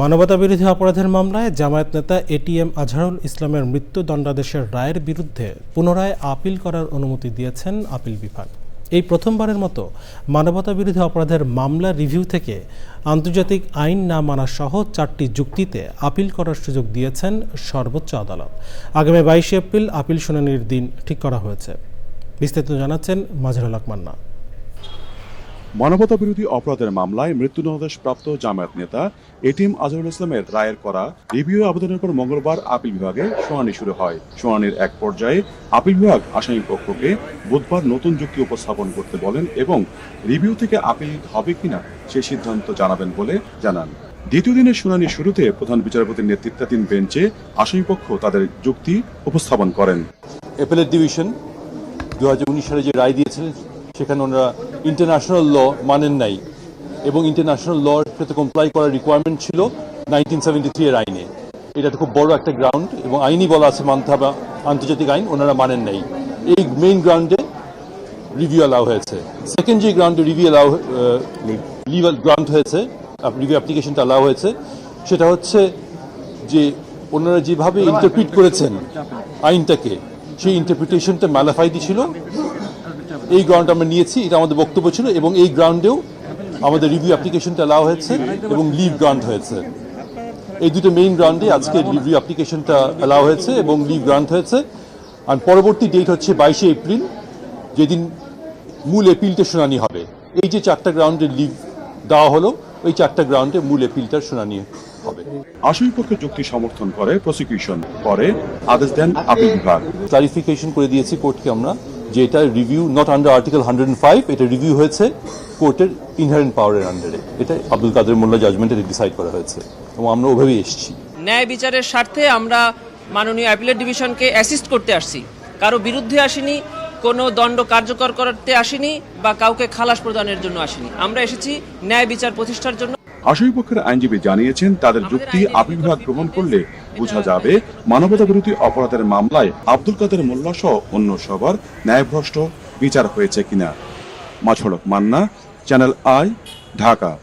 মানবতাবিরোধী অপরাধের মামলায় জামায়াত নেতা এটিএম আজহারুল ইসলামের মৃত্যুদণ্ডাদেশের রায়ের বিরুদ্ধে পুনরায় আপিল করার অনুমতি দিয়েছেন আপিল বিভাগ। এই প্রথমবারের মতো মানবতাবিরোধী অপরাধের মামলা রিভিউ থেকে আন্তর্জাতিক আইন না মানা সহ চারটি যুক্তিতে আপিল করার সুযোগ দিয়েছেন সর্বোচ্চ আদালত। আগামী বাইশে এপ্রিল আপিল শুনানির দিন ঠিক করা হয়েছে। বিস্তারিত জানাচ্ছেন মাজহারুল হক মান্না। মানবতা বিরোধী অপরাধের মামলায় মৃত্যুদণ্ডাদেশ প্রাপ্ত জামায়াত নেতা এটিএম আজহারুল ইসলামের রায়ের করা রিভিউ আবেদনের পর মঙ্গলবার আপিল বিভাগে শুনানি শুরু হয়। শুনানির এক পর্যায়ে আপিল বিভাগ আসামি পক্ষকে বুধবার নতুন যুক্তি উপস্থাপন করতে বলেন এবং রিভিউ থেকে আপিল হবে কিনা সে সিদ্ধান্ত জানাবেন বলে জানান। দ্বিতীয় দিনের শুনানি শুরুতে প্রধান বিচারপতির নেতৃত্বাধীন বেঞ্চে আসামিপক্ষ তাদের যুক্তি উপস্থাপন করেন। অ্যাপেলেট ডিভিশন দু হাজার উনিশ সালে যে রায় দিয়েছিলেন, সেখানে ওনারা ইন্টারন্যাশনাল ল মানেন নাই এবং ইন্টারন্যাশনাল লর সাথে কমপ্লাই করার রিকোয়ারমেন্ট ছিল নাইনটিন সেভেন্টি থ্রি এর আইনে। এটা তো খুব বড় একটা গ্রাউন্ড এবং আইনই বলা আছে মানতে হবে আন্তর্জাতিক আইন, ওনারা মানেন নাই। এই মেইন গ্রাউন্ডে রিভিউ অ্যালাউ হয়েছে। সেকেন্ড যে গ্রাউন্ডে রিভিউ অ্যালাউ লিভ গ্রাউন্ড হয়েছে রিভিউ অ্যাপ্লিকেশনটা অ্যালাউ হয়েছে। সেটা হচ্ছে যে ওনারা যেভাবে ইন্টারপ্রিট করেছেন আইনটাকে, সেই ইন্টারপ্রিটেশনটা ম্যালাফাইদি ছিল। এই গ্রাউন্ড আমরা নিয়েছি এটা আমাদের বক্তব্য ছিল এবং এই গ্রাউন্ডেও আমাদের রিভিউ অ্যাপ্লিকেশনটা অ্যালাউ হয়েছে এবং লিভ গ্রান্ট হয়েছে। এই দুটো মেইন গ্রাউন্ডে আজকে রিভিউ অ্যাপ্লিকেশনটা অ্যালাউ হয়েছে এবং লিভ গ্রান্ট হয়েছে। আর পরবর্তী ডেট হচ্ছে বাইশে এপ্রিল যেদিন মূল এপিলটা শুনানি হবে। এই যে চারটা গ্রাউন্ডে লিভ দেওয়া হলো ওই চারটা গ্রাউন্ডে মূল এপিলটার শুনানি হবে। আসামিপক্ষের যুক্তি সমর্থন করে প্রসিকিউশন পরে আদেশ দেন আপিল বিভাগ। ক্লারিফিকেশন করে দিয়েছি কোর্টকে আমরা। যে এটা review not under article hundred five এটা রিভিউ হয়েছে কোর্টের ইনহারেন্ট পাওয়ারের আন্ডারে এটা আব্দুল কাদের মোল্লা জাজমেন্টে ডিসাইড করা হয়েছে। এবং আমরা ওভাবেই এসেছি। ন্যায় বিচারের স্বার্থে আমরা মাননীয় অ্যাপিলেট ডিভিশনকে অ্যাসিস্ট করতে আসছি। কারও বিরুদ্ধে আসিনি, কোনো দণ্ড কার্যকর করতে আসিনি বা কাউকে খালাস প্রদানের জন্য আসিনি। আমরা এসেছি ন্যায় বিচার প্রতিষ্ঠার জন্য। আসামিপক্ষের আইনজীবী জানিয়েছেন তাদের যুক্তি আপিল বিভাগ গ্রহণ করলে বোঝা যাবে মানবতা বিরোধী অপরাধের মামলায় আব্দুল কাদের মোল্লা সহ অন্য সবার ন্যায়ভ্রষ্ট বিচার হয়েছে কিনা। মাছড়ক মান্না চ্যানেল আই ঢাকা।